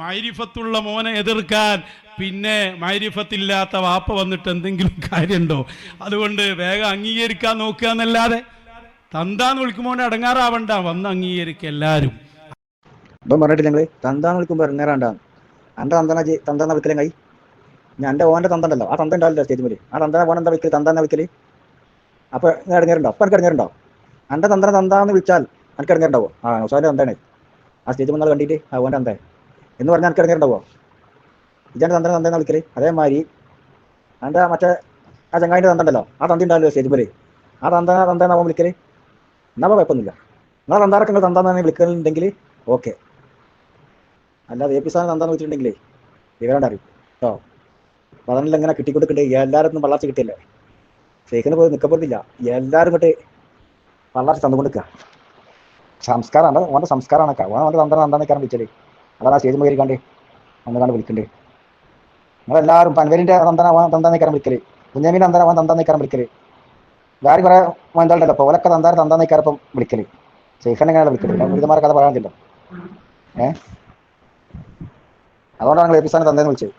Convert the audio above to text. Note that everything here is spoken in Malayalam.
മൈരിഫത്തുള്ള മോനെ എതിർക്കാൻ. പിന്നെ മൈരിഫത്തില്ലാത്ത വാപ്പ വന്നിട്ട് എന്തെങ്കിലും കാര്യമുണ്ടോ? അതുകൊണ്ട് വേഗം അംഗീകരിക്കാൻ നോക്കുക എന്നല്ലാതെ തന്താന്ന് വിളിക്കുമ്പോൾ അടങ്ങാറാവണ്ട. വന്ന് അംഗീകരിക്കുക എല്ലാരും. ഇപ്പം പറഞ്ഞിട്ട് നിങ്ങൾ തന്താന്ന് വിളിക്കുമ്പോൾ ഇറങ്ങാറാണ്ടാന്ന് എന്റെ തന്താന തന്താന്ന വിളിക്കലും കൈ ഞാൻ എന്റെ ഓന്റെ തന്ത ഉണ്ടല്ലോ ആ തന്ത ഉണ്ടാവില്ല സ്റ്റേജിൽ ആ തന്തന ഓൻ എന്താ വിളിക്കൽ തന്താന്ന വിളിക്കൽ അപ്പോൾ ഇറങ്ങിയിട്ടുണ്ടോ അപ്പം എനിക്ക് ഇറങ്ങിയിട്ടുണ്ടോ എന്റെ തന്തന തന്താന്ന് വിളിച്ചാൽ എനിക്ക് ഇറങ്ങിയിട്ടുണ്ടാവോ ആ നൗസാന്റെ തന്താണ്. ആ സ്റ്റേജ് വന്നാൽ കണ്ടിട്ട് ആ ഓന്റെ തന്തേ എന്ന് പറഞ്ഞാൽ എനിക്ക് ഇറങ്ങിയിട്ടുണ്ടാവോ ഇജാന്റെ തന്ത്രം തന്തേന്ന് കളിക്കൽ അതേമാതിരി എന്റെ മറ്റേ ആ ചങ്ങായിന്റെ തന്ത ഉണ്ടല്ലോ ആ തന്തി ഉണ്ടാവില്ലോ സ്റ്റേജ് പോലെ. ആ തന്ത തന്ത എന്നാവും വിളിക്കൽ? എന്നാ കുഴപ്പമൊന്നുമില്ല. എന്നാൽ തന്താറൊക്കെ നിങ്ങൾ തന്താന്ന് വിളിക്കുന്നുണ്ടെങ്കിൽ ഓക്കെ അല്ലാതെ എ പി സാറിന് തന്താന്ന് വെച്ചിട്ടുണ്ടെങ്കിലേ വിവരം അറിയും കേട്ടോ പതിനെല്ലാം ഇങ്ങനെ കിട്ടിക്കൊടുക്കണ്ടേ? എല്ലാവരും വളർച്ച കിട്ടിയല്ലേ? ഷെയ്ഖിന് പോയി നിൽക്കപ്പെടുന്നില്ല എല്ലാവരും ഇങ്ങോട്ട് വളർച്ച തന്നുകൊടുക്കുക സംസ്കാരമാണ് ഓന്റെ സംസ്കാരമാണ് ഓൻ ഓന്റെ തന്ത്രം തന്താന്നൊക്കെയാണ് വിളിച്ചത് അതാണ് സ്റ്റേജ് കയറിക്കാണ്ട് ഒന്നുകാണ്ട് വിളിക്കണ്ടേ. നിങ്ങളെല്ലാവരും പനവേലിന്റെ തന്തനാവാൻ തന്താന്നേക്കാരം വിളിക്കൽ. കുഞ്ഞമീന്റെ തന്തനാവാൻ തന്താന്നേക്കാരം വിളിക്കൽ. വേറെ കുറേ മോന്തണ്ടല്ലോ അപ്പോൾ ഓലൊക്കെ തന്താർ തന്താന്നേക്കാരം ഇപ്പം വിളിക്കൽ. സേഫനെങ്ങനെയാണ് വിളിക്കൽ. ഗുരുതന്മാരെ കഥ പറയാനില്ല ഏഹ് അതുകൊണ്ടാണ് നിങ്ങൾ എപ്പിസാനെ തന്നേന്ന് വിളിച്ചത്.